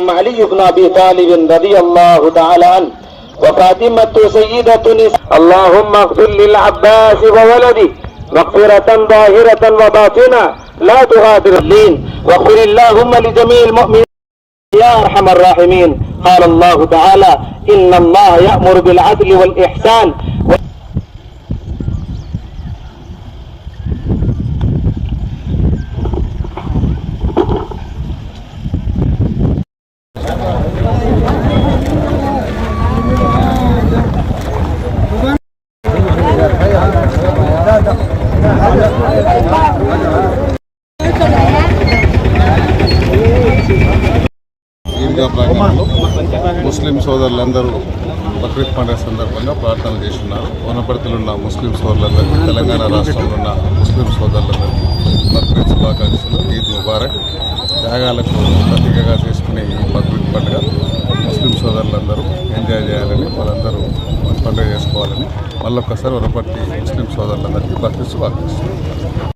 علي بن أبي طالب رضي الله تعالى عنه وفاطمة سيدة نساء اللهم اغفر للعباس وولده مغفرة ظاهرة وباطنة لا تغادر اللين واغفر اللهم لجميع المؤمنين يا أرحم الراحمين. قال الله تعالى إن الله يأمر بالعدل والإحسان ఈద్గా ప్రాంగణంలో ముస్లిం సోదరులందరూ బక్రీద్ పండుగ సందర్భంగా ప్రార్థన చేస్తున్నారు. వనపర్తిలో ఉన్న ముస్లిం సోదరులందరికీ తెలంగాణ రాష్ట్రంలో ఉన్న ముస్లిం సోదరులందరికీ బక్రీద్ శుభాకాంక్షలు. ఈద్ ముబారక్. త్యాగాలకు ప్రతీకగా చేసుకునే ఈ బక్రీద్ పండుగ ముస్లిం సోదరులందరూ ఎంజాయ్ చేయాలని వాళ్ళందరూ పండుగ చేసుకోవాలని మళ్ళొక్కసారి వనపర్తి ముస్లిం సోదరులందరికీ బక్రీద్ శుభాకాంక్షలు.